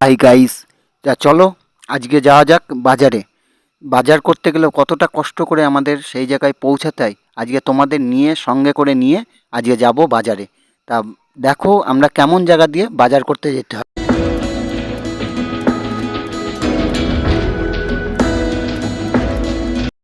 Hi guys তা চলো, আজকে যাওয়া যাক বাজারে। বাজার করতে গেলে কতটা কষ্ট করে আমাদের সেই জায়গায় পৌঁছাতে হয়, আজকে তোমাদের নিয়ে, সঙ্গে করে নিয়ে আজকে যাব বাজারে। তা দেখো আমরা কেমন জায়গা দিয়ে বাজার করতে যেতে হয়।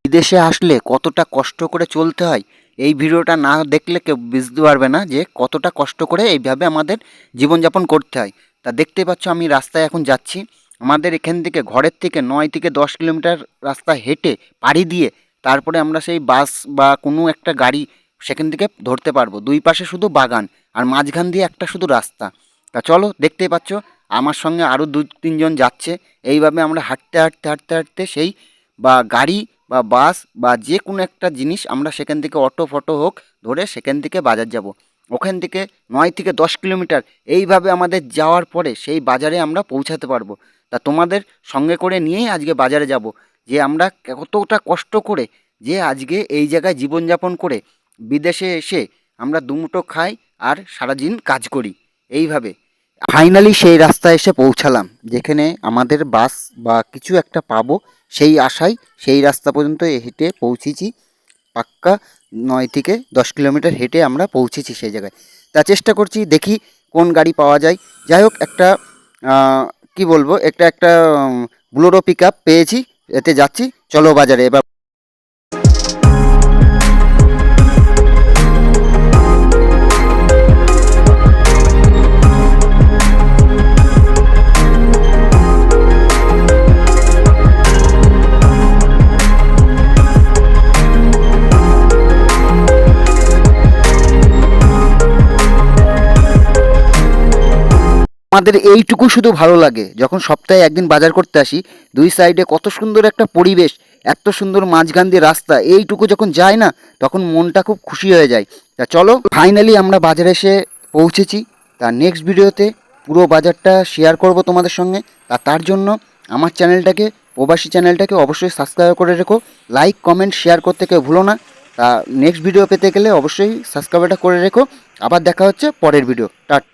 বিদেশে আসলে কতটা কষ্ট করে চলতে হয়, এই ভিডিওটা না দেখলে কেউ বুঝতে পারবে না যে কতটা কষ্ট করে এইভাবে আমাদের জীবনযাপন করতে হয়। তা দেখতে পাচ্ছ আমি রাস্তায় এখন যাচ্ছি। আমাদের এখান থেকে ঘরের থেকে নয় থেকে দশ কিলোমিটার রাস্তা হেঁটে পাড়ি দিয়ে তারপরে আমরা সেই বাস বা কোনো একটা গাড়ি সেখান থেকে ধরতে পারব। দুই পাশে শুধু বাগান আর মাঝখান দিয়ে একটা শুধু রাস্তা। তা চলো দেখতেই পাচ্ছ আমার সঙ্গে আরও দু তিনজন যাচ্ছে। এইভাবে আমরা হাঁটতে হাঁটতে হাঁটতে হাঁটতে সেই বা গাড়ি বা বাস বা যে কোনো একটা জিনিস আমরা সেখান থেকে অটো, ফটো হোক ধরে সেখান থেকে বাজার যাব। ওখান থেকে নয় থেকে দশ কিলোমিটার এইভাবে আমাদের যাওয়ার পরে সেই বাজারে আমরা পৌঁছাতে পারব। তা তোমাদের সঙ্গে করে নিয়েই আজকে বাজারে যাব, যে আমরা কতটা কষ্ট করে যে আজকে এই জায়গায় জীবনযাপন করে বিদেশে এসে আমরা দুমুটো খাই আর সারাদিন কাজ করি। এইভাবে। ফাইনালি সেই রাস্তায় এসে পৌঁছালাম, যেখানে আমাদের বাস বা কিছু একটা পাবো সেই আশায় সেই রাস্তা পর্যন্ত হেঁটে পৌঁছেছি। পাক্কা নয় থেকে দশ কিলোমিটার হেঁটে আমরা পৌঁছেছি সেই জায়গায়। তা চেষ্টা করছি, দেখি কোন গাড়ি পাওয়া যায়। যাই হোক, একটা কি বলব, একটা একটা বুলোরো পিক পেয়েছি, এতে যাচ্ছি। চলো বাজারে, এবার আমাদের এইটুকু শুধু ভালো লাগে। যখন সপ্তাহে একদিন বাজার করতে আসি, দুই সাইডে কত সুন্দর একটা পরিবেশ, এত সুন্দর মাঝখান দিয়ে রাস্তা, এইটুকু যখন যায় না, তখন মনটা খুব খুশি হয়ে যায়। তা চলো ফাইনালি আমরা বাজারে এসে পৌঁছেছি। তা নেক্সট ভিডিওতে পুরো বাজারটা শেয়ার করব তোমাদের সঙ্গে। তা তার জন্য আমার চ্যানেলটাকে প্রবাসী চ্যানেলটাকে অবশ্যই সাবস্ক্রাইব করে রেখো। লাইক কমেন্ট শেয়ার করতে কেউ ভুলো না। তা নেক্সট ভিডিও পেতে গেলে অবশ্যই সাবস্ক্রাইবটা করে রেখো। আবার দেখা হচ্ছে পরের ভিডিও টাটা